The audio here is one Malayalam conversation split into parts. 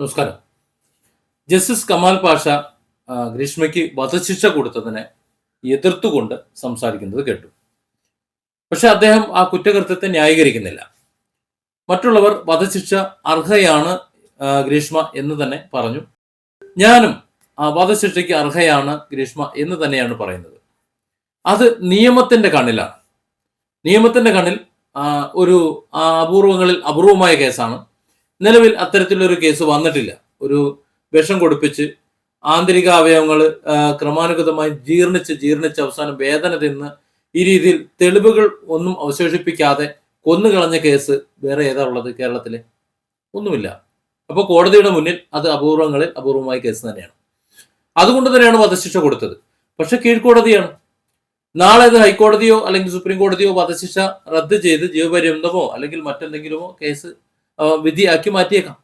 നമസ്കാരം. ജസ്റ്റിസ് കമാൽ പാഷ ഗ്രീഷ്മയ്ക്ക് വധശിക്ഷ കൊടുത്തതിനെ എതിർത്തുകൊണ്ട് സംസാരിക്കുന്നത് കേട്ടു. പക്ഷെ അദ്ദേഹം ആ കുറ്റകൃത്യത്തെ ന്യായീകരിക്കുന്നില്ല. മറ്റുള്ളവർ വധശിക്ഷ അർഹയാണ് ഗ്രീഷ്മ എന്ന് തന്നെ പറഞ്ഞു. ഞാനും ആ വധശിക്ഷയ്ക്ക് അർഹയാണ് ഗ്രീഷ്മ എന്ന് തന്നെയാണ് പറയുന്നത്. അത് നിയമത്തിന്റെ കണ്ണിലാണ്. നിയമത്തിന്റെ കണ്ണിൽ ഒരു അപൂർവങ്ങളിൽ അപൂർവമായ കേസാണ്. നിലവിൽ അത്തരത്തിലൊരു കേസ് വന്നിട്ടില്ല. ഒരു വിഷം കൊടുപ്പിച്ച് ആന്തരിക അവയവങ്ങൾ ക്രമാനുഗതമായി ജീർണിച്ച് ജീർണിച്ച് അവസാനം വേദന തിന്ന് ഈ രീതിയിൽ തെളിവുകൾ ഒന്നും അവശേഷിപ്പിക്കാതെ കൊന്നുകളഞ്ഞ കേസ് വേറെ ഏതാ ഉള്ളത് കേരളത്തിലെ? ഒന്നുമില്ല. അപ്പോൾ കോടതിയുടെ മുന്നിൽ അത് അപൂർവങ്ങളിൽ അപൂർവമായ കേസ് തന്നെയാണ്. അതുകൊണ്ട് തന്നെയാണ് വധശിക്ഷ കൊടുത്തത്. പക്ഷെ കീഴ്ക്കോടതിയാണ്. നാളെ അത് ഹൈക്കോടതിയോ അല്ലെങ്കിൽ സുപ്രീം കോടതിയോ വധശിക്ഷ റദ്ദ് ചെയ്ത് ജീവപര്യന്തമോ അല്ലെങ്കിൽ മറ്റെന്തെങ്കിലുമോ കേസ് വിധിയാക്കി മാറ്റിയേക്കാം.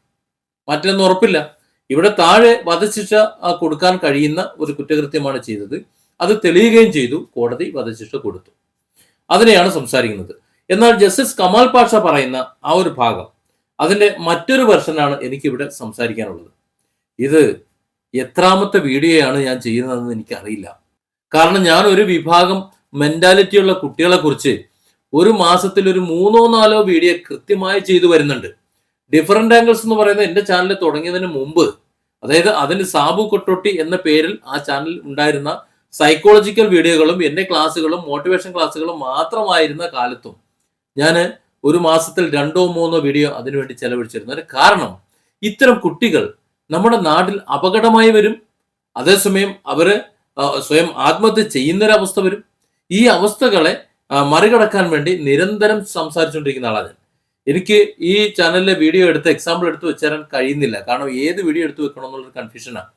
മാറ്റില്ലെന്ന് ഉറപ്പില്ല. ഇവിടെ താഴെ വധശിക്ഷ കൊടുക്കാൻ കഴിയുന്ന ഒരു കുറ്റകൃത്യമാണ് ചെയ്തത്. അത് തെളിയുകയും ചെയ്തു. കോടതി വധശിക്ഷ കൊടുത്തു. അതിനെയാണ് സംസാരിക്കുന്നത്. എന്നാൽ ജസ്റ്റിസ് കമാൽ പാഷ പറയുന്ന ആ ഒരു ഭാഗം അതിന്റെ മറ്റൊരു വെർഷനാണ് എനിക്കിവിടെ സംസാരിക്കാനുള്ളത്. ഇത് എത്രാമത്തെ വീഡിയോയാണ് ഞാൻ ചെയ്യുന്നതെന്ന് എനിക്കറിയില്ല. കാരണം ഞാൻ ഒരു വിഭാഗം മെന്റാലിറ്റിയുള്ള കുട്ടികളെ കുറിച്ച് ഒരു മാസത്തിൽ ഒരു മൂന്നോ നാലോ വീഡിയോ കൃത്യമായി ചെയ്തു വരുന്നുണ്ട്. ഡിഫറെന്റ് ആംഗിൾസ് എന്ന് പറയുന്നത് എന്റെ ചാനൽ തുടങ്ങിയതിന് മുമ്പ് അതായത് അതിന് സാബു കൊട്ടോട്ടി എന്ന പേരിൽ ആ ചാനൽ ഉണ്ടായിരുന്ന സൈക്കോളജിക്കൽ വീഡിയോകളും എന്റെ ക്ലാസ്സുകളും മോട്ടിവേഷൻ ക്ലാസ്സുകളും മാത്രമായിരുന്ന കാലത്തും ഞാൻ ഒരു മാസത്തിൽ രണ്ടോ മൂന്നോ വീഡിയോ അതിനുവേണ്ടി ചെലവഴിച്ചിരുന്നു. കാരണം ഇത്തരം കുട്ടികൾ നമ്മുടെ നാട്ടിൽ അപകടമായി വരും. അതേസമയം അവർ സ്വയം ആത്മഹത്യ ചെയ്യുന്നൊരവസ്ഥ വരും. ഈ അവസ്ഥകളെ മറികടക്കാൻ വേണ്ടി നിരന്തരം സംസാരിച്ചുകൊണ്ടിരിക്കുന്ന ആളാണ് എനിക്ക് ഈ ചാനലിലെ വീഡിയോ എടുത്ത് എക്സാമ്പിൾ എടുത്ത് വെച്ചുതരാൻ കഴിയുന്നില്ല. കാരണം ഏത് വീഡിയോ എടുത്ത് വെക്കണം എന്നുള്ളൊരു കൺഫ്യൂഷനാണ്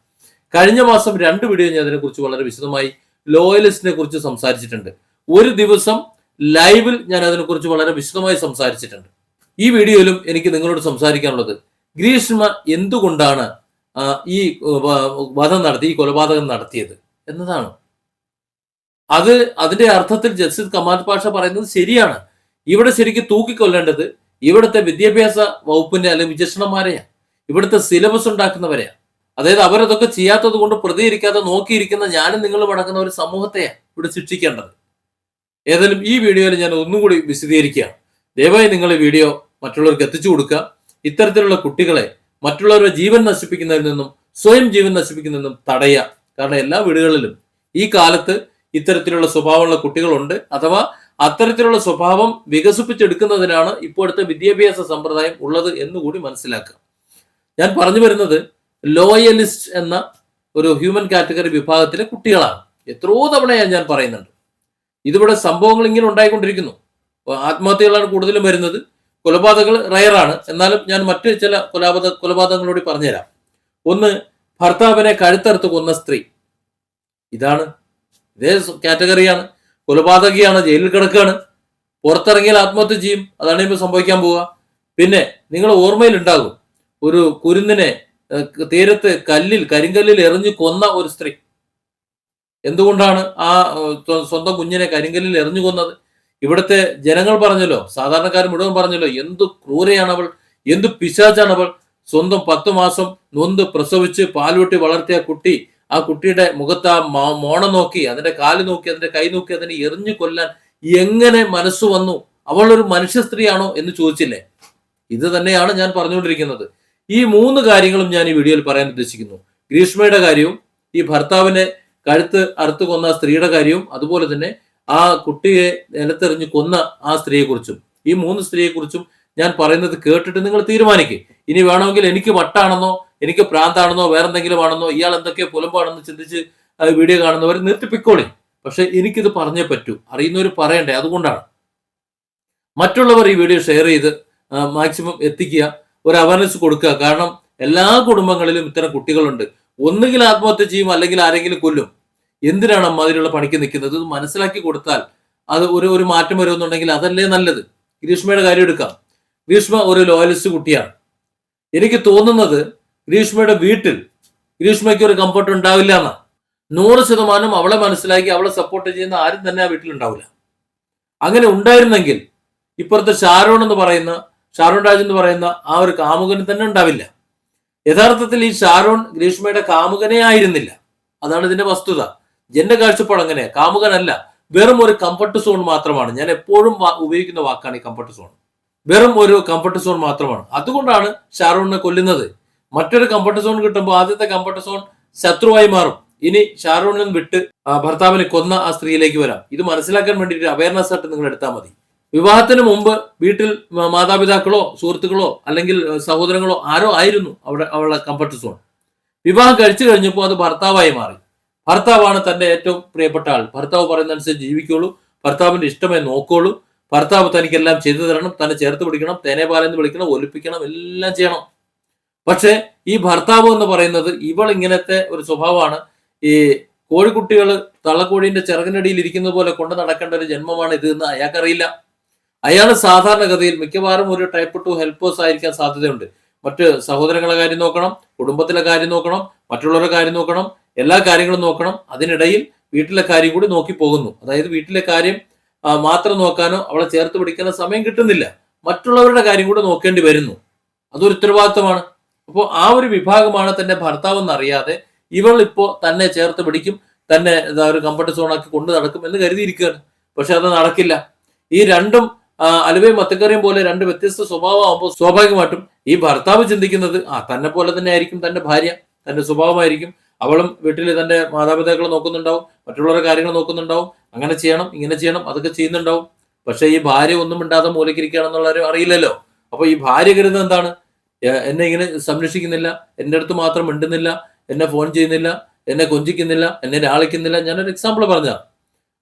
കഴിഞ്ഞ മാസം രണ്ട് വീഡിയോ ഞാൻ അതിനെക്കുറിച്ച് വളരെ വിശദമായി ലോയലിസ്റ്റിനെ കുറിച്ച് സംസാരിച്ചിട്ടുണ്ട്. ഒരു ദിവസം ലൈവിൽ ഞാൻ അതിനെക്കുറിച്ച് വളരെ വിശദമായി സംസാരിച്ചിട്ടുണ്ട്. ഈ വീഡിയോയിലും എനിക്ക് നിങ്ങളോട് സംസാരിക്കാനുള്ളത് ഗ്രീഷ്മ എന്തുകൊണ്ടാണ് ഈ വധം നടത്തി ഈ കൊലപാതകം നടത്തിയത് എന്നതാണ്. അത് അതിന്റെ അർത്ഥത്തിൽ ജസ്റ്റിസ് കമാൽ പാഷ പറയുന്നത് ശരിയാണ്. ഇവിടെ ശരിക്കും തൂക്കിക്കൊല്ലേണ്ടത് ഇവിടുത്തെ വിദ്യാഭ്യാസ വകുപ്പിന്റെ അല്ലെങ്കിൽ വിചക്ഷണന്മാരെയാണ് ഇവിടുത്തെ സിലബസ് ഉണ്ടാക്കുന്നവരെയാണ്. അതായത് അവരതൊക്കെ ചെയ്യാത്തത് കൊണ്ട് പ്രതികരിക്കാതെ നോക്കിയിരിക്കുന്ന ഞാനും നിങ്ങളും അടക്കുന്ന ഒരു സമൂഹത്തെയാണ് ഇവിടെ ശിക്ഷിക്കേണ്ടത്. ഏതായാലും ഈ വീഡിയോയിൽ ഞാൻ ഒന്നുകൂടി വിശദീകരിക്കുകയാണ്. ദയവായി നിങ്ങൾ ഈ വീഡിയോ മറ്റുള്ളവർക്ക് എത്തിച്ചു കൊടുക്കുക. ഇത്തരത്തിലുള്ള കുട്ടികളെ മറ്റുള്ളവരുടെ ജീവൻ നശിപ്പിക്കുന്നതിൽ നിന്നും സ്വയം ജീവൻ നശിപ്പിക്കുന്നതിൽ നിന്നും തടയുക. കാരണം എല്ലാ വീടുകളിലും ഈ കാലത്ത് ഇത്തരത്തിലുള്ള സ്വഭാവമുള്ള കുട്ടികളുണ്ട്. അഥവാ അത്തരത്തിലുള്ള സ്വഭാവം വികസിപ്പിച്ചെടുക്കുന്നതിനാണ് ഇപ്പോഴത്തെ വിദ്യാഭ്യാസ സമ്പ്രദായം ഉള്ളത് എന്നുകൂടി മനസ്സിലാക്കുക. ഞാൻ പറഞ്ഞു വരുന്നത് ലോയലിസ്റ്റ് എന്ന ഒരു ഹ്യൂമൻ കാറ്റഗറി വിഭാഗത്തിലെ കുട്ടികളാണ്. എത്രയോ തവണയാണ് ഞാൻ പറയുന്നുണ്ട്. ഇതിവിടെ സംഭവങ്ങൾ ഇങ്ങനെ ഉണ്ടായിക്കൊണ്ടിരിക്കുന്നു. ആത്മഹത്യകളാണ് കൂടുതലും വരുന്നത്. കൊലപാതകങ്ങൾ റയറാണ്. എന്നാലും ഞാൻ മറ്റ് ചില കൊലപാതക കൊലപാതകങ്ങളോട് പറഞ്ഞുതരാം. ഒന്ന് ഭർത്താവിനെ കഴുത്തറുത്ത് കൊന്ന സ്ത്രീ. ഇതാണ് ഇതേ കാറ്റഗറിയാണ്. കൊലപാതകിയാണ് ജയിലിൽ കിടക്കുകയാണ്. പുറത്തിറങ്ങിയാൽ ആത്മഹത്യ ചെയ്യും. അതാണ് ഇപ്പോൾ സംഭവിക്കാൻ പോവുക. പിന്നെ നിങ്ങൾ ഓർമ്മയിൽ ഉണ്ടാകും ഒരു കുരുന്നിനെ തീരത്ത് കല്ലിൽ കരിങ്കല്ലിൽ എറിഞ്ഞു കൊന്ന ഒരു സ്ത്രീ. എന്തുകൊണ്ടാണ് ആ സ്വന്തം കുഞ്ഞിനെ കരിങ്കല്ലിൽ എറിഞ്ഞു കൊന്നത്? ഇവിടുത്തെ ജനങ്ങൾ പറഞ്ഞല്ലോ സാധാരണക്കാർ മുഴുവൻ പറഞ്ഞല്ലോ എന്ത് ക്രൂരയാണ് അവൾ എന്തു പിശാചാണ് അവൾ. സ്വന്തം പത്ത് മാസം നൊന്ത് പ്രസവിച്ച് പാലുവെട്ടി വളർത്തിയ കുട്ടി ആ കുട്ടിയുടെ മുഖത്ത് ആ മോണ നോക്കി അതിന്റെ കാൽ നോക്കി അതിന്റെ കൈ നോക്കി അതിനെ എറിഞ്ഞു കൊല്ലാൻ എങ്ങനെ മനസ്സ് വന്നു? അവൾ ഒരു മനുഷ്യ സ്ത്രീയാണോ എന്ന് ചോദിച്ചില്ലേ? ഇത് തന്നെയാണ് ഞാൻ പറഞ്ഞുകൊണ്ടിരിക്കുന്നത്. ഈ മൂന്ന് കാര്യങ്ങളും ഞാൻ ഈ വീഡിയോയിൽ പറയാൻ ഉദ്ദേശിക്കുന്നു. ഗ്രീഷ്മയുടെ കാര്യവും ഈ ഭർത്താവിനെ കഴുത്ത് അറുത്ത് കൊന്ന സ്ത്രീയുടെ കാര്യവും അതുപോലെ തന്നെ ആ കുട്ടിയെ നിലത്തെറിഞ്ഞ് കൊന്ന ആ സ്ത്രീയെക്കുറിച്ചും. ഈ മൂന്ന് സ്ത്രീയെക്കുറിച്ചും ഞാൻ പറയുന്നത് കേട്ടിട്ട് നിങ്ങൾ തീരുമാനിക്കും. ഇനി വേണമെങ്കിൽ എനിക്ക് വട്ടാണെന്നോ എനിക്ക് പ്രാന്താണെന്നോ വേറെന്തെങ്കിലും ആണെന്നോ ഇയാൾ എന്തൊക്കെയോ പുലമ്പാണെന്ന് ചിന്തിച്ച് വീഡിയോ കാണുന്നവർ നിർത്തിപ്പിക്കോളി. പക്ഷെ എനിക്കിത് പറഞ്ഞേ പറ്റൂ. അറിയുന്നവർ പറയണ്ടേ? അതുകൊണ്ടാണ്. മറ്റുള്ളവർ ഈ വീഡിയോ ഷെയർ ചെയ്ത് മാക്സിമം എത്തിക്കുക. ഒരു അവയർനെസ് കൊടുക്കുക. കാരണം എല്ലാ കുടുംബങ്ങളിലും ഇത്തരം കുട്ടികളുണ്ട്. ഒന്നുകിൽ ആത്മഹത്യ ചെയ്യും അല്ലെങ്കിൽ ആരെങ്കിലും കൊല്ലും. എന്തിനാണ് അമ്മാതിരിയുള്ള പണിക്ക് നിൽക്കുന്നത്? ഇത് മനസ്സിലാക്കി കൊടുത്താൽ അത് ഒരു ഒരു മാറ്റം വരുമെന്നുണ്ടെങ്കിൽ അതല്ലേ നല്ലത്. ഗ്രീഷ്മയുടെ കാര്യം എടുക്കാം. ഗ്രീഷ്മ ഒരു ലോയലിസ്റ്റ് കുട്ടിയാണ്. എനിക്ക് തോന്നുന്നത് ഗ്രീഷ്മയുടെ വീട്ടിൽ ഗ്രീഷ്മയ്ക്ക് ഒരു കംഫർട്ട് ഉണ്ടാവില്ല എന്നാ. നൂറ് ശതമാനം അവളെ മനസ്സിലാക്കി അവളെ സപ്പോർട്ട് ചെയ്യുന്ന ആരും തന്നെ ആ വീട്ടിൽ ഉണ്ടാവില്ല. അങ്ങനെ ഉണ്ടായിരുന്നെങ്കിൽ ഇപ്പുറത്തെ ഷാരോൺ എന്ന് പറയുന്ന ഷാരോൺ രാജ് എന്ന് പറയുന്ന ആ ഒരു കാമുകന് തന്നെ ഉണ്ടാവില്ല. യഥാർത്ഥത്തിൽ ഈ ഷാരോൺ ഗ്രീഷ്മയുടെ കാമുകനെ ആയിരുന്നില്ല. അതാണ് ഇതിന്റെ വസ്തുത. എന്റെ കാഴ്ചപ്പാട് അങ്ങനെ കാമുകനല്ല വെറും ഒരു കംഫർട്ട് സോൺ മാത്രമാണ്. ഞാൻ എപ്പോഴും ഉപയോഗിക്കുന്ന വാക്കാണ് ഈ കംഫർട്ട് സോൺ വെറും ഒരു കംഫർട്ട് സോൺ മാത്രമാണ്. അതുകൊണ്ടാണ് ഷാറൂണിനെ കൊല്ലുന്നത്. മറ്റൊരു കംഫർട്ട് സോൺ കിട്ടുമ്പോൾ ആദ്യത്തെ കംഫർട്ട് സോൺ ശത്രുവായി മാറും. ഇനി ഷാറൂണിൽ വിട്ട് ഭർത്താവിനെ കൊന്ന ആ സ്ത്രീയിലേക്ക് വരാം. ഇത് മനസ്സിലാക്കാൻ വേണ്ടിയിട്ട് അവയർനെസ് ആയിട്ട് നിങ്ങൾ എടുത്താൽ മതി. വിവാഹത്തിന് മുമ്പ് വീട്ടിൽ മാതാപിതാക്കളോ സുഹൃത്തുക്കളോ അല്ലെങ്കിൽ സഹോദരങ്ങളോ ആരോ ആയിരുന്നു അവിടെ അവളുടെ കംഫർട്ട് സോൺ വിവാഹം കഴിച്ചു കഴിഞ്ഞപ്പോൾ അത് ഭർത്താവായി മാറി. ഭർത്താവാണ് തന്റെ ഏറ്റവും പ്രിയപ്പെട്ട ആൾ. ഭർത്താവ് പറയുന്നതനുസരിച്ച് ജീവിക്കുള്ളൂ. ഭർത്താവിന്റെ ഇഷ്ടമേ നോക്കുള്ളൂ. ഭർത്താവ് തനിക്കെല്ലാം ചെയ്തു തരണം. തന്നെ ചേർത്ത് പിടിക്കണം. തേനേപാലെന്ന് വിളിക്കണം. ഒലിപ്പിക്കണം. എല്ലാം ചെയ്യണം. പക്ഷേ ഈ ഭർത്താവ് എന്ന് പറയുന്നത് ഇവൾ ഇങ്ങനത്തെ ഒരു സ്വഭാവമാണ്. ഈ കോഴിക്കുട്ടികൾ തള്ളക്കോഴിന്റെ ചിറകിനടിയിൽ ഇരിക്കുന്ന പോലെ കൊണ്ട് നടക്കേണ്ട ഒരു ജന്മമാണ് ഇത് എന്ന് അയാൾക്കറിയില്ല. അയാൾ സാധാരണഗതിയിൽ മിക്കവാറും ഒരു ടൈപ്പ് ടു ഹെൽപ്പേഴ്സ് ആയിരിക്കാൻ സാധ്യതയുണ്ട്. മറ്റ് സഹോദരങ്ങളെ കാര്യം നോക്കണം കുടുംബത്തിലെ കാര്യം നോക്കണം മറ്റുള്ളവരുടെ കാര്യം നോക്കണം എല്ലാ കാര്യങ്ങളും നോക്കണം. അതിനിടയിൽ വീട്ടിലെ കാര്യം കൂടി നോക്കി പോകുന്നു. അതായത് വീട്ടിലെ കാര്യം മാത്രം നോക്കാനോ അവളെ ചേർത്ത് പിടിക്കാനോ സമയം കിട്ടുന്നില്ല. മറ്റുള്ളവരുടെ കാര്യം കൂടെ നോക്കേണ്ടി വരുന്നു. അതൊരു ഉത്തരവാദിത്തമാണ് അപ്പോൾ ആ ഒരു വിഭാഗമാണ് തന്റെ ഭർത്താവ് എന്നറിയാതെ ഇവൾ ഇപ്പോൾ തന്നെ ചേർത്ത് പിടിക്കും തന്നെ ഒരു കംഫർട്ട് സോണാക്കി കൊണ്ടു നടക്കും എന്ന് കരുതിയിരിക്കുകയാണ്. പക്ഷെ അത് നടക്കില്ല. ഈ രണ്ടും അലുവയും മത്തക്കറിയും പോലെ രണ്ട് വ്യത്യസ്ത സ്വഭാവമാകുമ്പോൾ സ്വാഭാവികമായിട്ടും ഈ ഭർത്താവ് ചിന്തിക്കുന്നത് ആ തന്നെ പോലെ തന്നെ ആയിരിക്കും തന്റെ ഭാര്യ തന്റെ സ്വഭാവമായിരിക്കും. അവളും വീട്ടിൽ തന്റെ മാതാപിതാക്കളെ നോക്കുന്നുണ്ടാവും മറ്റുള്ളവരുടെ കാര്യങ്ങൾ നോക്കുന്നുണ്ടാവും. അങ്ങനെ ചെയ്യണം ഇങ്ങനെ ചെയ്യണം അതൊക്കെ ചെയ്യുന്നുണ്ടാവും. പക്ഷെ ഈ ഭാര്യ ഒന്നും മിണ്ടാതെ മൂലക്കിരിക്കുകയാണെന്നുള്ളവരും അറിയില്ലല്ലോ. അപ്പൊ ഈ ഭാര്യ കരുതുന്നത് എന്താണ്? എന്നെ ഇങ്ങനെ സംരക്ഷിക്കുന്നില്ല എന്റെ അടുത്ത് മാത്രം മിണ്ടുന്നില്ല എന്നെ ഫോൺ ചെയ്യുന്നില്ല എന്നെ കൊഞ്ചിക്കുന്നില്ല എന്നെ ലാളിക്കുന്നില്ല ഞാനൊരു എക്സാമ്പിൾ പറഞ്ഞ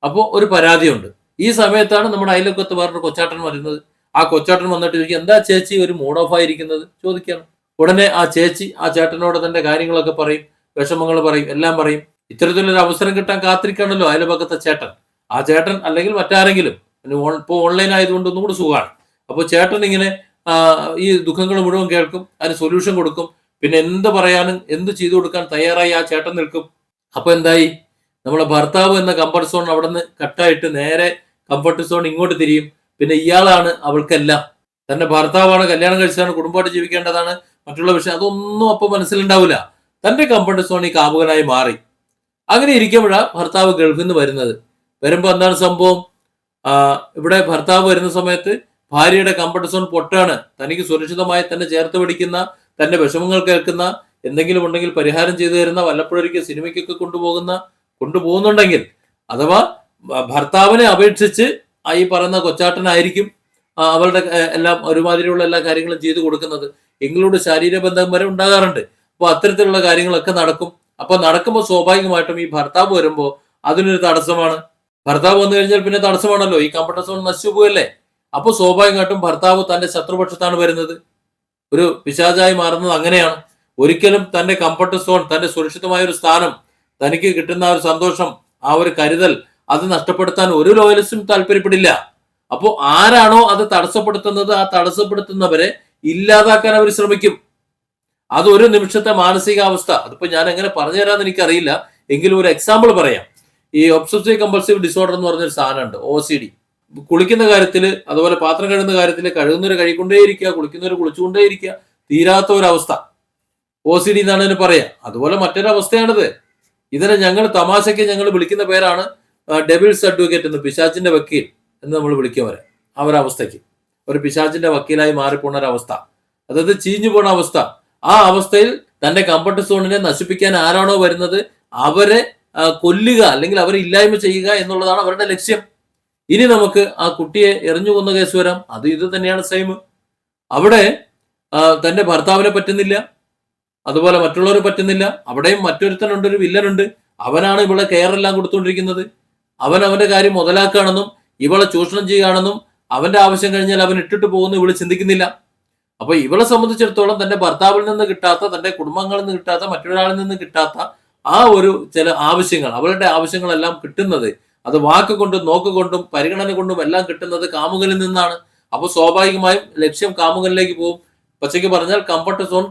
അപ്പോൾ ഒരു പരാതിയുണ്ട്. ഈ സമയത്താണ് നമ്മുടെ അയലൊക്കത്ത് വേറൊരു കൊച്ചാട്ടൻ വരുന്നത്. ആ കൊച്ചാട്ടൻ വന്നിട്ട് ചോദിക്കും എന്താ ചേച്ചി ഒരു മൂഡ് ഓഫ് ആയിരിക്കുന്നത്? ചോദിക്കുകയാണ്. ഉടനെ ആ ചേച്ചി ആ ചേട്ടനോട് തന്റെ കാര്യങ്ങളൊക്കെ പറയും വിഷമങ്ങൾ പറയും എല്ലാം പറയും. ഇത്തരത്തിലൊരു അവസരം കിട്ടാൻ കാത്തിരിക്കണല്ലോ അയൽപക്കത്തെ ചേട്ടൻ. ആ ചേട്ടൻ അല്ലെങ്കിൽ മറ്റാരെങ്കിലും ഇപ്പോൾ ഇപ്പൊ ഓൺലൈൻ ആയതുകൊണ്ട് ഒന്നും കൂടി സുഖമാണ്. അപ്പോൾ ചേട്ടൻ ഇങ്ങനെ ഈ ദുഃഖങ്ങൾ മുഴുവൻ കേൾക്കും അതിന് സൊല്യൂഷൻ കൊടുക്കും. പിന്നെ എന്ത് പറയാനും എന്ത് ചെയ്തു കൊടുക്കാൻ തയ്യാറായി ആ ചേട്ടൻ നിൽക്കും. അപ്പൊ എന്തായി? നമ്മളെ ഭർത്താവ് എന്ന കംഫർട്ട് സോൺ അവിടെ നിന്ന് കട്ടായിട്ട് നേരെ കംഫർട്ട് സോൺ ഇങ്ങോട്ട് തിരിയും. പിന്നെ ഇയാളാണ് അവൾക്കെല്ലാം. തന്റെ ഭർത്താവാണ് കല്യാണം കഴിച്ചതാണ് കുടുംബമായിട്ട് ജീവിക്കേണ്ടതാണ് മറ്റുള്ള വിഷയം അതൊന്നും അപ്പൊ മനസ്സിലുണ്ടാവില്ല. തന്റെ കംഫർട്ട് സോൺ ഈ കാമുകനായി മാറി. അങ്ങനെ ഇരിക്കുമ്പോഴാണ് ഭർത്താവ് ഗൾഫിൽ നിന്ന് വരുന്നത്. വരുമ്പോ എന്താണ് സംഭവം? ഇവിടെ ഭർത്താവ് വരുന്ന സമയത്ത് ഭാര്യയുടെ കംഫർട്ട് സോൺ പൊട്ടാണ്. തനിക്ക് സുരക്ഷിതമായി തന്നെ ചേർത്ത് പിടിക്കുന്ന തന്റെ വിഷമങ്ങൾ കേൾക്കുന്ന എന്തെങ്കിലും ഉണ്ടെങ്കിൽ പരിഹാരം ചെയ്തു തരുന്ന വല്ലപ്പോഴൊരിക്കൽ സിനിമയ്ക്കൊക്കെ കൊണ്ടുപോകുന്ന കൊണ്ടുപോകുന്നുണ്ടെങ്കിൽ അഥവാ ഭർത്താവിനെ അപേക്ഷിച്ച് ഈ പറയുന്ന കൊച്ചാട്ടനായിരിക്കും അവളുടെ എല്ലാം ഒരുമാതിരിയുള്ള എല്ലാ കാര്യങ്ങളും ചെയ്തു കൊടുക്കുന്നത്. എങ്കിലൂടെ ശാരീരിക ബന്ധം വരെ ഉണ്ടാകാറുണ്ട്. അപ്പോൾ അത്തരത്തിലുള്ള കാര്യങ്ങളൊക്കെ നടക്കും. അപ്പൊ നടക്കുമ്പോൾ സ്വാഭാവികമായിട്ടും ഈ ഭർത്താവ് വരുമ്പോൾ അതിനൊരു തടസ്സമാണ്. ഭർത്താവ് വന്നു കഴിഞ്ഞാൽ പിന്നെ തടസ്സമാണല്ലോ. ഈ കംഫർട്ട് സോൺ നശിച്ചു പോയല്ലേ അപ്പൊ സ്വാഭാവികമായിട്ടും ഭർത്താവ് തന്റെ ശത്രുപക്ഷത്താണ് വരുന്നത്. ഒരു പിശാചായി മാറുന്നത് അങ്ങനെയാണ്. ഒരിക്കലും തന്റെ കംഫർട്ട് സോൺ തന്റെ സുരക്ഷിതമായ ഒരു സ്ഥാനം തനിക്ക് കിട്ടുന്ന ഒരു സന്തോഷം ആ ഒരു കരുതൽ അത് നഷ്ടപ്പെടുത്താൻ ഒരു ലോയലിസ്റ്റും താല്പര്യപ്പെടില്ല. അപ്പോൾ ആരാണോ അത് തടസ്സപ്പെടുത്തുന്നത് ആ തടസ്സപ്പെടുത്തുന്നവരെ ഇല്ലാതാക്കാൻ അവർ ശ്രമിക്കും. അത് ഒരു നിമിഷത്തെ മാനസികാവസ്ഥ. അതിപ്പോ ഞാൻ എങ്ങനെ പറഞ്ഞു തരാമെന്ന് എനിക്കറിയില്ല. എങ്കിലും ഒരു എക്സാമ്പിൾ പറയാം. ഈ ഒബ്സസീവ് കമ്പൾസീവ് ഡിസോർഡർ എന്ന് പറഞ്ഞൊരു സാധനമുണ്ട് ഒ സി ഡി കുളിക്കുന്ന കാര്യത്തിൽ അതുപോലെ പാത്രം കഴുകുന്ന കാര്യത്തിൽ കഴുകുന്നവർ കഴുകൊണ്ടേയിരിക്കുക കുളിക്കുന്നവർ കുളിച്ചുകൊണ്ടേയിരിക്കുക തീരാത്ത ഒരവസ്ഥ ഒ സി ഡി എന്നാണ് പറയാ. അതുപോലെ മറ്റൊരവസ്ഥയാണിത്. ഇതിനെ ഞങ്ങൾ തമാശയ്ക്ക് ഞങ്ങൾ വിളിക്കുന്ന പേരാണ് ഡെബിൾസ് അഡ്വക്കേറ്റ് എന്ന് പിശാച്ചിന്റെ വക്കീൽ എന്ന് നമ്മൾ വിളിക്കും അവരെ ആ അവസ്ഥയ്ക്ക് ഒരു പിശാച്ചിന്റെ വക്കീലായി മാറിപ്പോണ ഒരവസ്ഥ അതായത് ചീഞ്ഞു പോണ അവസ്ഥ ആ അവസ്ഥയിൽ തന്റെ കംഫർട്ട് സോണിനെ നശിപ്പിക്കാൻ ആരാണോ വരുന്നത്? അവരെ കൊല്ലുക അല്ലെങ്കിൽ അവരെ ഇല്ലായ്മ ചെയ്യുക എന്നുള്ളതാണ് അവരുടെ ലക്ഷ്യം. ഇനി നമുക്ക് ആ കുട്ടിയെ എറിഞ്ഞു കൊന്ന കേസ് വരാം. അത് ഇത് തന്നെയാണ് സെയിം അവിടെ തന്റെ ഭർത്താവിനെ പറ്റുന്നില്ല. അതുപോലെ മറ്റുള്ളവർ പറ്റുന്നില്ല. അവിടെയും മറ്റൊരുത്തനുണ്ട് ഒരു വില്ലനുണ്ട്. അവനാണ് ഇവിടെ കെയർ എല്ലാം കൊടുത്തുകൊണ്ടിരിക്കുന്നത്. അവൻ അവന്റെ കാര്യം മുതലാക്കുകയാണെന്നും ഇവളെ ചൂഷണം ചെയ്യുകയാണെന്നും അവന്റെ ആവശ്യം കഴിഞ്ഞാൽ അവൻ ഇട്ടിട്ട് പോകുന്നു ഇവൾ ചിന്തിക്കുന്നില്ല. അപ്പൊ ഇവളെ സംബന്ധിച്ചിടത്തോളം തന്റെ ഭർത്താവിൽ നിന്ന് കിട്ടാത്ത തന്റെ കുടുംബങ്ങളിൽ നിന്ന് കിട്ടാത്ത മറ്റൊരാളിൽ നിന്ന് കിട്ടാത്ത ആ ഒരു ചില ആവശ്യങ്ങൾ അവളുടെ ആവശ്യങ്ങളെല്ലാം കിട്ടുന്നത് അത് വാക്ക് കൊണ്ടും നോക്ക് കൊണ്ടും പരിഗണന കൊണ്ടും എല്ലാം കിട്ടുന്നത് കാമുകനിൽ നിന്നാണ്. അപ്പൊ സ്വാഭാവികമായും ലക്ഷ്യം കാമുകനിലേക്ക് പോകും. പച്ചയ്ക്ക് പറഞ്ഞാൽ കംഫർട്ട് സോൺ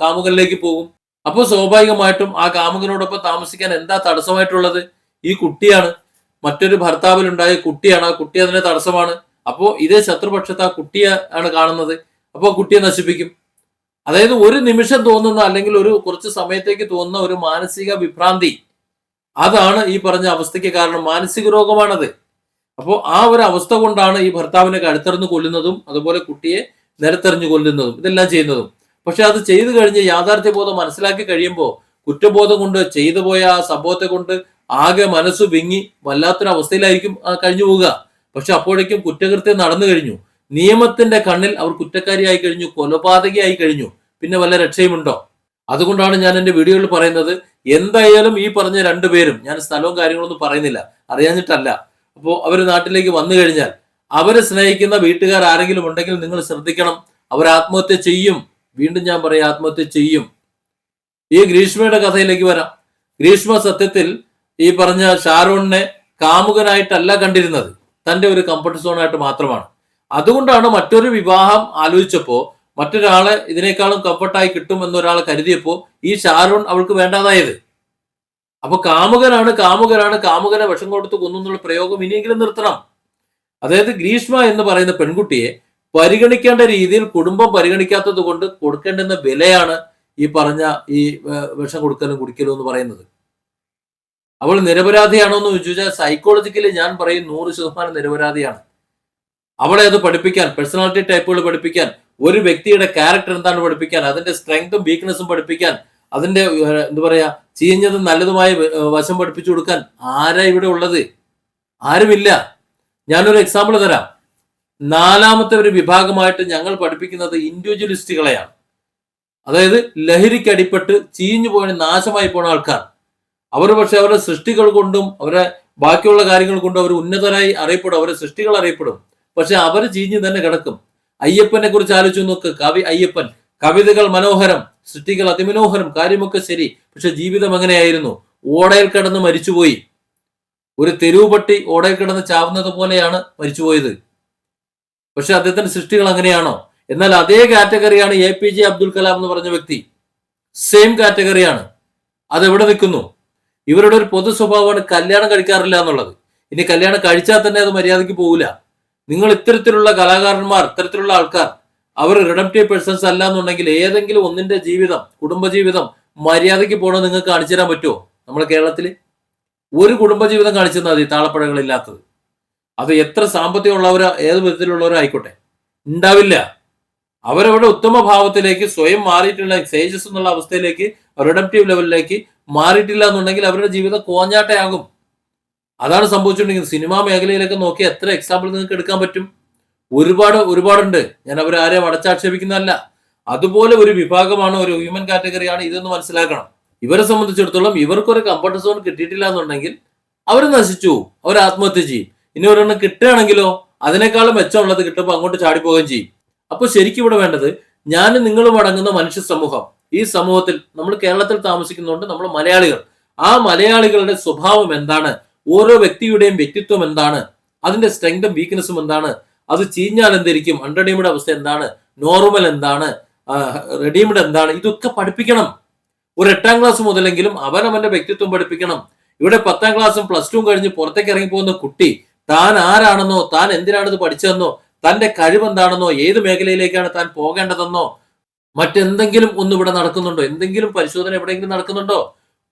കാമുകനിലേക്ക് പോകും. അപ്പോൾ സ്വാഭാവികമായിട്ടും ആ കാമുകനോടൊപ്പം താമസിക്കാൻ എന്താ തടസ്സമായിട്ടുള്ളത്? ഈ കുട്ടിയാണ്. മറ്റൊരു ഭർത്താവിലുണ്ടായ കുട്ടിയാണ്. ആ കുട്ടി അതിന് തടസ്സമാണ്. അപ്പോൾ ഇതേ ശത്രുപക്ഷത്ത് ആ കുട്ടിയെ ആണ് കാണുന്നത്. അപ്പോൾ കുട്ടിയെ നശിപ്പിക്കും. അതായത് ഒരു നിമിഷം തോന്നുന്ന അല്ലെങ്കിൽ ഒരു കുറച്ച് സമയത്തേക്ക് തോന്നുന്ന ഒരു മാനസിക വിഭ്രാന്തി അതാണ് ഈ പറഞ്ഞ അവസ്ഥയ്ക്ക് കാരണം. മാനസിക രോഗമാണത്. അപ്പോൾ ആ ഒരു അവസ്ഥ കൊണ്ടാണ് ഈ ഭർത്താവിനെ കഴുത്തെറിഞ്ഞ് കൊല്ലുന്നതും അതുപോലെ കുട്ടിയെ നിരത്തെറിഞ്ഞ് കൊല്ലുന്നതും ഇതെല്ലാം ചെയ്യുന്നതും. പക്ഷെ അത് ചെയ്തു കഴിഞ്ഞ് യാഥാർത്ഥ്യബോധം മനസ്സിലാക്കി കഴിയുമ്പോൾ കുറ്റബോധം കൊണ്ട് ചെയ്തു പോയ ആ സംഭവത്തെ കൊണ്ട് ആകെ മനസ്സ് വിങ്ങി വല്ലാത്തൊരു അവസ്ഥയിലായിരിക്കും ആ കഴിഞ്ഞു പോവുക. പക്ഷെ അപ്പോഴേക്കും കുറ്റകൃത്യം നടന്നു കഴിഞ്ഞു. നിയമത്തിന്റെ കണ്ണിൽ അവർ കുറ്റക്കാരിയായി കഴിഞ്ഞു കൊലപാതകയായി കഴിഞ്ഞു. പിന്നെ വല്ല രക്ഷയുമുണ്ടോ? അതുകൊണ്ടാണ് ഞാൻ എന്റെ വീഡിയോയിൽ പറയുന്നത് എന്തായാലും ഈ പറഞ്ഞ രണ്ടുപേരും ഞാൻ സ്ഥലവും കാര്യങ്ങളൊന്നും പറയുന്നില്ല അറിയാഞ്ഞിട്ടല്ല. അപ്പോൾ അവർ നാട്ടിലേക്ക് വന്നു കഴിഞ്ഞാൽ അവരെ സ്നേഹിക്കുന്ന വീട്ടുകാർ ആരെങ്കിലും ഉണ്ടെങ്കിൽ നിങ്ങൾ ശ്രദ്ധിക്കണം അവർ ആത്മഹത്യ ചെയ്യും. വീണ്ടും ഞാൻ പറയാം ആത്മഹത്യ ചെയ്യും. ഈ ഗ്രീഷ്മയുടെ കഥയിലേക്ക് വരാം. ഗ്രീഷ്മ സത്യത്തിൽ ഈ പറഞ്ഞ ഷാരൂണിനെ കാമുകനായിട്ടല്ല കണ്ടിരുന്നത്. തന്റെ ഒരു കംഫർട്ട് സോണായിട്ട് മാത്രമാണ്. അതുകൊണ്ടാണ് മറ്റൊരു വിവാഹം ആലോചിച്ചപ്പോ മറ്റൊരാളെ ഇതിനേക്കാളും കംഫർട്ടായി കിട്ടും എന്നൊരാൾ കരുതിയപ്പോൾ ഈ ഷാരൂൺ അവൾക്ക് വേണ്ടാതായത്. അപ്പൊ കാമുകനാണ് കാമുകനാണ് കാമുകനെ വിഷം കൊടുത്ത് കൊന്നു എന്നുള്ള പ്രയോഗം ഇനിയെങ്കിലും നിർത്തണം. അതായത് ഗ്രീഷ്മ എന്ന് പറയുന്ന പെൺകുട്ടിയെ പരിഗണിക്കേണ്ട രീതിയിൽ കുടുംബം പരിഗണിക്കാത്തത് കൊണ്ട് കൊടുക്കേണ്ടുന്ന വിലയാണ് ഈ പറഞ്ഞ ഈ വിഷം കൊടുക്കലും കുടിക്കലും എന്ന് പറയുന്നത്. അവൾ നിരപരാധിയാണോ എന്ന് ചോദിച്ചാൽ സൈക്കോളജിക്കലി ഞാൻ പറയും നൂറ് ശതമാനം നിരപരാധിയാണ്. അവളെ അത് പഠിപ്പിക്കാൻ പേഴ്സണാലിറ്റി ടൈപ്പുകൾ പഠിപ്പിക്കാൻ ഒരു വ്യക്തിയുടെ ക്യാരക്ടർ എന്താണ് പഠിപ്പിക്കാൻ അതിന്റെ സ്ട്രെങ്തും വീക്ക്നെസ്സും പഠിപ്പിക്കാൻ അതിന്റെ എന്താ പറയാ ചീഞ്ഞതും നല്ലതുമായ വശം പഠിപ്പിച്ചു കൊടുക്കാൻ ആരാ ഇവിടെ ഉള്ളത്? ആരുമില്ല. ഞാനൊരു എക്സാമ്പിൾ തരാം. നാലാമത്തെ ഒരു വിഭാഗമായിട്ട് ഞങ്ങൾ പഠിപ്പിക്കുന്നത് ഇൻഡിവിജ്വലിസ്റ്റുകളെയാണ് അതായത് ലഹരിക്ക് അടിപ്പെട്ട് ചീഞ്ഞു പോയ നാശമായി പോണ ആൾക്കാർ. അവർ പക്ഷെ അവരുടെ സൃഷ്ടികൾ കൊണ്ടും അവരെ ബാക്കിയുള്ള കാര്യങ്ങൾ കൊണ്ടും അവർ ഉന്നതരായി അറിയപ്പെടും അവരെ സൃഷ്ടികൾ അറിയപ്പെടും. പക്ഷെ അവർ ചീഞ്ഞു തന്നെ കിടക്കും. അയ്യപ്പനെ കുറിച്ച് ആലോചിച്ച് നോക്ക്. കവി അയ്യപ്പൻ. കവിതകൾ മനോഹരം സൃഷ്ടികൾ അതിമനോഹരം കാര്യമൊക്കെ ശരി പക്ഷെ ജീവിതം അങ്ങനെയായിരുന്നു. ഓടയിൽ കിടന്ന് മരിച്ചുപോയി. ഒരു തെരുവുപട്ടി ഓടയിൽ കിടന്ന് ചാവുന്നത് പോലെയാണ് മരിച്ചുപോയത്. പക്ഷെ അദ്ദേഹത്തിന്റെ സൃഷ്ടികൾ അങ്ങനെയാണോ? എന്നാൽ അതേ കാറ്റഗറിയാണ് A P J Abdul Kalam എന്ന് പറഞ്ഞ വ്യക്തി. സെയിം കാറ്റഗറിയാണ്. അതെവിടെ നിൽക്കുന്നു? ഇവരുടെ ഒരു പൊതു സ്വഭാവമാണ് കല്യാണം കഴിക്കാറില്ല എന്നുള്ളത്. ഇനി കല്യാണം കഴിച്ചാൽ തന്നെ അത് മര്യാദയ്ക്ക് പോകില്ല നിങ്ങൾ ഇത്തരത്തിലുള്ള കലാകാരന്മാർ ഇത്തരത്തിലുള്ള ആൾക്കാർ അവർ റിഡംറ്റീവ് പേഴ്സൺസ് അല്ല എന്നുണ്ടെങ്കിൽ ഏതെങ്കിലും ഒന്നിന്റെ ജീവിതം കുടുംബജീവിതം മര്യാദയ്ക്ക് പോകണം നിങ്ങൾക്ക് കാണിച്ചു തരാൻ പറ്റുമോ നമ്മുടെ കേരളത്തിൽ ഒരു കുടുംബജീവിതം കാണിച്ചു മതി താളപ്പഴകളില്ലാത്തത് അത് എത്ര സാമ്പത്തികമുള്ളവരോ ഏത് വിധത്തിലുള്ളവരോ ആയിക്കോട്ടെ. ഉണ്ടാവില്ല. അവരവരുടെ ഉത്തമ ഭാവത്തിലേക്ക് സ്വയം മാറിയിട്ടുള്ള സേജസ് എന്നുള്ള അവസ്ഥയിലേക്ക് റിഡംറ്റീവ് ലെവലിലേക്ക് മാറിയിട്ടില്ല എന്നുണ്ടെങ്കിൽ അവരുടെ ജീവിതം കോഞ്ഞാട്ടയാകും. അതാണ് സംഭവിച്ചിട്ടുണ്ടെങ്കിൽ സിനിമാ മേഖലയിലൊക്കെ നോക്കി എത്ര എക്സാമ്പിൾ നിങ്ങൾക്ക് എടുക്കാൻ പറ്റും? ഒരുപാട് ഒരുപാടുണ്ട്. ഞാൻ അവരെ ആരെയും അടച്ചാക്ഷേപിക്കുന്നതല്ല. അതുപോലെ ഒരു വിഭാഗമാണ് ഒരു ഹ്യൂമൻ കാറ്റഗറിയാണ് ഇതെന്ന് മനസ്സിലാക്കണം. ഇവരെ സംബന്ധിച്ചിടത്തോളം ഇവർക്കൊരു കംഫർട്ട് സോൺ കിട്ടിയിട്ടില്ല എന്നുണ്ടെങ്കിൽ അവർ നശിച്ചു അവർ ആത്മഹത്യ ചെയ്യും. ഇനി ഒരെണ്ണം കിട്ടുകയാണെങ്കിലോ അതിനേക്കാളും മെച്ചമുള്ളത് കിട്ടുമ്പോൾ അങ്ങോട്ട് ചാടിപ്പോവുകയും ചെയ്യും. അപ്പോൾ ശരിക്കും ഇവിടെ വേണ്ടത് ഞാൻ നിങ്ങളും അടങ്ങുന്ന മനുഷ്യ സമൂഹം. ഈ സമൂഹത്തിൽ നമ്മൾ കേരളത്തിൽ താമസിക്കുന്നതുകൊണ്ട് നമ്മൾ മലയാളികൾ. ആ മലയാളികളുടെ സ്വഭാവം എന്താണ്? ഓരോ വ്യക്തിയുടെയും വ്യക്തിത്വം എന്താണ്? അതിന്റെ സ്ട്രെങ്തും വീക്ക്നെസ്സും എന്താണ്? അത് ചീഞ്ഞാൽ എന്തായിരിക്കും അൺറെഡീംഡ് അവസ്ഥ എന്താണ്? നോർമൽ എന്താണ്? റെഡീംഡ് എന്താണ്? ഇതൊക്കെ പഠിപ്പിക്കണം. ഒരു എട്ടാം ക്ലാസ് മുതലെങ്കിലും അവനവന്റെ വ്യക്തിത്വം പഠിപ്പിക്കണം. ഇവിടെ പത്താം ക്ലാസ്സും പ്ലസ് ടുവും കഴിഞ്ഞ് പുറത്തേക്ക് ഇറങ്ങി പോകുന്ന കുട്ടി താൻ ആരാണെന്നോ താൻ എന്തിനാണ് ഇത് പഠിച്ചതെന്നോ തന്റെ കഴിവെന്താണെന്നോ ഏത് മേഖലയിലേക്കാണ് താൻ പോകേണ്ടതെന്നോ മറ്റെന്തെങ്കിലും ഒന്നും ഇവിടെ നടക്കുന്നുണ്ടോ? എന്തെങ്കിലും പരിശോധന എവിടെയെങ്കിലും നടക്കുന്നുണ്ടോ?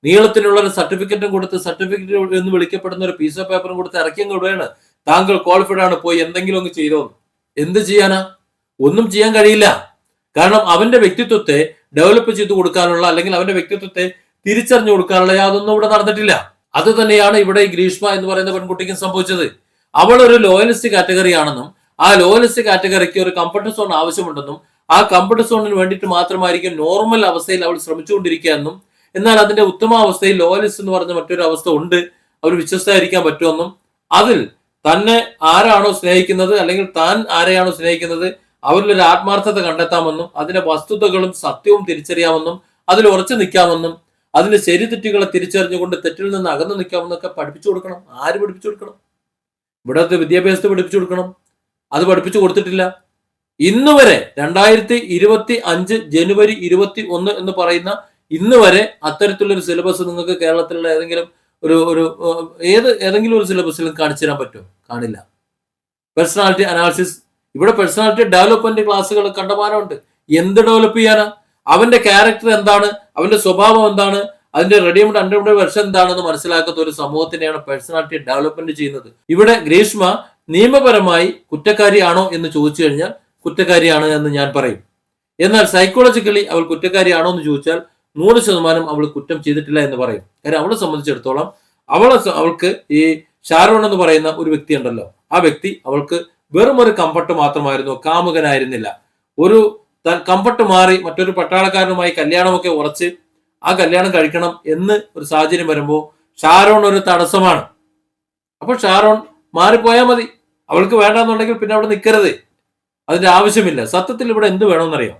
നീളത്തിനുള്ള ഒരു സർട്ടിഫിക്കറ്റും കൊടുത്ത് സർട്ടിഫിക്കറ്റ് എന്ന് വിളിക്കപ്പെടുന്ന ഒരു പീസ് ഓഫ് പേപ്പറും കൊടുത്ത് ഇറക്കിയും വിടുകയാണ്. താങ്കൾ ക്വാളിഫൈഡ് ആണ് പോയി എന്തെങ്കിലും ഒന്ന് ചെയ്തോ. എന്ത് ചെയ്യാനാ? ഒന്നും ചെയ്യാൻ കഴിയില്ല. കാരണം അവന്റെ വ്യക്തിത്വത്തെ ഡെവലപ്പ് ചെയ്ത് കൊടുക്കാനുള്ള അല്ലെങ്കിൽ അവന്റെ വ്യക്തിത്വത്തെ തിരിച്ചറിഞ്ഞു കൊടുക്കാനുള്ള യാതൊന്നും ഇവിടെ നടന്നിട്ടില്ല. അത് തന്നെയാണ് ഇവിടെ ഗ്രീഷ്മ എന്ന് പറയുന്ന പെൺകുട്ടിക്കും സംഭവിച്ചത്. അവൾ ഒരു ലോയലിസ്റ്റ് കാറ്റഗറി ആണെന്നും ആ ലോയലിസ്റ്റ് കാറ്റഗറിക്ക് ഒരു കംഫർട്ട് സോൺ ആവശ്യമുണ്ടെന്നും ആ കംഫർട്ട് സോണിന് വേണ്ടിയിട്ട് മാത്രമായിരിക്കും നോർമൽ അവസ്ഥയിൽ അവൾ ശ്രമിച്ചുകൊണ്ടിരിക്കുക എന്നും എന്നാൽ അതിന്റെ ഉത്തമാവസ്ഥയിൽ ലോയലിസ്റ്റ് എന്ന് പറഞ്ഞ മറ്റൊരു അവസ്ഥ ഉണ്ട്. അവർ വിശ്വസ്തരായിരിക്കാൻ പറ്റുമെന്നും അതിൽ തന്നെ ആരാണോ സ്നേഹിക്കുന്നത് അല്ലെങ്കിൽ താൻ ആരെയാണോ സ്നേഹിക്കുന്നത് അവരിൽ ഒരു ആത്മാർത്ഥത കണ്ടെത്താമെന്നും അതിന്റെ വസ്തുതകളും സത്യവും തിരിച്ചറിയാമെന്നും അതിൽ ഉറച്ചു നിൽക്കാമെന്നും അതിന്റെ ശരി തെറ്റുകളെ തിരിച്ചറിഞ്ഞുകൊണ്ട് തെറ്റിൽ നിന്ന് അകന്നു നിൽക്കാമെന്നൊക്കെ പഠിപ്പിച്ചു കൊടുക്കണം. ആര് പഠിപ്പിച്ചു കൊടുക്കണം? ഇവിടത്തെ വിദ്യാഭ്യാസത്തെ പഠിപ്പിച്ചു കൊടുക്കണം. അത് പഠിപ്പിച്ചു കൊടുത്തിട്ടില്ല. ഇന്നുവരെ രണ്ടായിരത്തി ഇരുപത്തി അഞ്ച് ജനുവരി ഇരുപത്തി ഒന്ന് എന്ന് പറയുന്ന ഇന്ന് വരെ അത്തരത്തിലുള്ള ഒരു സിലബസ് നിങ്ങൾക്ക് കേരളത്തിലുള്ള ഏതെങ്കിലും ഒരു ഒരു ഏത് ഏതെങ്കിലും ഒരു സിലബസിലും കാണിച്ചു തരാൻ പറ്റുമോ? കാണില്ല. പേഴ്സണാലിറ്റി അനാലിസിസ് ഇവിടെ പേഴ്സണാലിറ്റി ഡെവലപ്മെന്റ് ക്ലാസ്സുകൾ കണ്ടമാനമുണ്ട്. എന്ത് ഡെവലപ്പ് ചെയ്യാനാ? അവന്റെ ക്യാരക്ടർ എന്താണ്? അവന്റെ സ്വഭാവം എന്താണ്? അതിന്റെ റെഡിമെയ്ഡ് അണ്ടർമെയ്ഡ് വെർഷൻ എന്താണെന്ന് മനസ്സിലാക്കാത്ത ഒരു സമൂഹത്തിനെയാണ് പേഴ്സണാലിറ്റി ഡെവലപ്മെന്റ് ചെയ്യുന്നത്. ഇവിടെ ഗ്രീഷ്മ നിയമപരമായി കുറ്റക്കാരിയാണോ എന്ന് ചോദിച്ചു കഴിഞ്ഞാൽ കുറ്റക്കാരിയാണ് എന്ന് ഞാൻ പറയും. എന്നാൽ സൈക്കോളജിക്കലി അവൾ കുറ്റക്കാരിയാണോ എന്ന് ചോദിച്ചാൽ നൂറ് ശതമാനം അവൾ കുറ്റം ചെയ്തിട്ടില്ല എന്ന് പറയും. കാര്യം അവളെ സംബന്ധിച്ചിടത്തോളം അവളെ അവൾക്ക് ഈ ഷാരോൺ എന്ന് പറയുന്ന ഒരു വ്യക്തി ഉണ്ടല്ലോ ആ വ്യക്തി അവൾക്ക് വെറും ഒരു കംഫർട്ട് മാത്രമായിരുന്നു കാമുകനായിരുന്നില്ല. ഒരു കംഫർട്ട് മാറി മറ്റൊരു പട്ടാളക്കാരനുമായി കല്യാണമൊക്കെ ഉറച്ച് ആ കല്യാണം കഴിക്കണം എന്ന് ഒരു സാഹചര്യം വരുമ്പോൾ ഷാരോൺ ഒരു തടസ്സമാണ്. അപ്പോൾ ഷാരോൺ മാറിപ്പോയാൽ മതി. അവൾക്ക് വേണ്ടാന്നുണ്ടെങ്കിൽ പിന്നെ അവിടെ നിൽക്കരുത് അതിന്റെ ആവശ്യമില്ല. സത്യത്തിൽ ഇവിടെ എന്ത് വേണമെന്നറിയാം?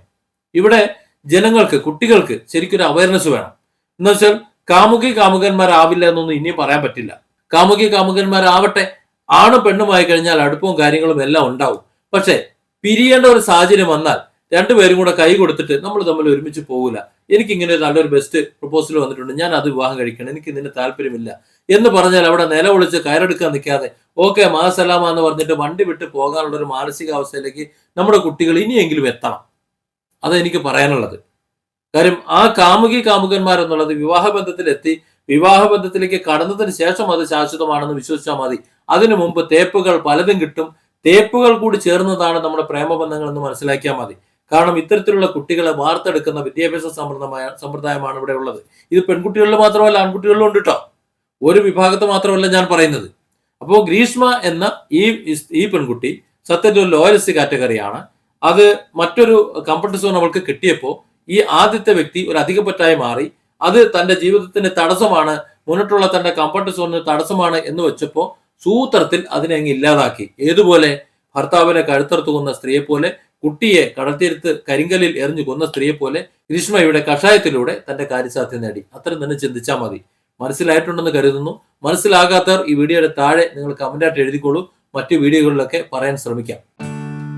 ഇവിടെ ജനങ്ങൾക്ക് കുട്ടികൾക്ക് ശരിക്കൊരു അവയർനെസ് വേണം. എന്നുവെച്ചാൽ കാമുകി കാമുകന്മാരാവില്ല എന്നൊന്നും ഇനിയും പറയാൻ പറ്റില്ല. കാമുകി കാമുകന്മാരാവട്ടെ ആണും പെണ്ണുമായി കഴിഞ്ഞാൽ അടുപ്പവും കാര്യങ്ങളും എല്ലാം ഉണ്ടാവും. പക്ഷെ പിരിയേണ്ട ഒരു സാഹചര്യം വന്നാൽ രണ്ടുപേരും കൂടെ കൈ കൊടുത്തിട്ട് നമ്മൾ തമ്മിൽ ഒരുമിച്ച് പോകില്ല എനിക്ക് ഇങ്ങനെ നല്ലൊരു ബെസ്റ്റ് പ്രപ്പോസൽ വന്നിട്ടുണ്ട്. ഞാൻ അത് വിവാഹം കഴിക്കണം. എനിക്ക് ഇതിന് താല്പര്യമില്ല. എന്ന് പറഞ്ഞാൽ അവിടെ നിലവിളിച്ച് കയറെടുക്കാൻ നിൽക്കാതെ ഓക്കെ മാസലാമ എന്ന് പറഞ്ഞിട്ട് വണ്ടി വിട്ട് പോകാനുള്ള ഒരു മാനസികാവസ്ഥയിലേക്ക് നമ്മുടെ കുട്ടികൾ ഇനിയെങ്കിലും എത്തണം. അത് എനിക്ക് പറയാനുള്ളത്. കാര്യം ആ കാമുകി കാമുകന്മാരെന്നുള്ളത് വിവാഹബന്ധത്തിൽ എത്തി വിവാഹബന്ധത്തിലേക്ക് കടന്നതിന് ശേഷം അത് ശാശ്വതമാണെന്ന് വിശ്വസിച്ചാൽ മതി. അതിനു മുമ്പ് തേപ്പുകൾ പലതും കിട്ടും. തേപ്പുകൾ കൂടി ചേർന്നതാണ് നമ്മുടെ പ്രേമബന്ധങ്ങൾ എന്ന് മനസ്സിലാക്കിയാൽ മതി. കാരണം ഇത്തരത്തിലുള്ള കുട്ടികളെ വാർത്തെടുക്കുന്ന വിദ്യാഭ്യാസ സമ്പ്രദായ സമ്പ്രദായമാണ് ഇവിടെ ഉള്ളത്. ഇത് പെൺകുട്ടികളിൽ മാത്രമല്ല ആൺകുട്ടികളിലും ഉണ്ട് കേട്ടോ ഒരു വിഭാഗത്തെ മാത്രമല്ല ഞാൻ പറയുന്നത്. അപ്പോൾ ഗ്രീഷ്മ എന്ന ഈ ഈ പെൺകുട്ടി സത്യത്തിൽ ലോയലിസ്റ്റ് കാറ്റഗറിയാണ്. അത് മറ്റൊരു കംഫർട്ട് സോൺ അവൾക്ക് കിട്ടിയപ്പോൾ ഈ ആദ്യത്തെ വ്യക്തി ഒരു അധികപ്പറ്റായി മാറി. അത് തന്റെ ജീവിതത്തിന് തടസ്സമാണ് മുന്നിട്ടുള്ള തന്റെ കംഫർട്ട് സോണിന് തടസ്സമാണ് എന്ന് വെച്ചപ്പോൾ സൂത്രത്തിൽ അതിനെ അങ്ങ് ഇല്ലാതാക്കി. ഏതുപോലെ? ഭർത്താവിനെ കഴുത്തറുത്ത് കൊന്ന സ്ത്രീയെ പോലെ കുട്ടിയെ കടത്തിരുത്ത് കരിങ്കലിൽ എറിഞ്ഞു കൊന്ന സ്ത്രീയെ പോലെ ഗ്രീഷ്മയുടെ കഷായത്തിലൂടെ തന്റെ കാര്യസാധ്യത നേടി. അത്രയും തന്നെ ചിന്തിച്ചാൽ മതി. മനസ്സിലായിട്ടുണ്ടെന്ന് കരുതുന്നു. മനസ്സിലാകാത്തവർ ഈ വീഡിയോയുടെ താഴെ നിങ്ങൾ കമന്റായിട്ട് എഴുതിക്കോളൂ. മറ്റു വീഡിയോകളിലൊക്കെ പറയാൻ ശ്രമിക്കാം.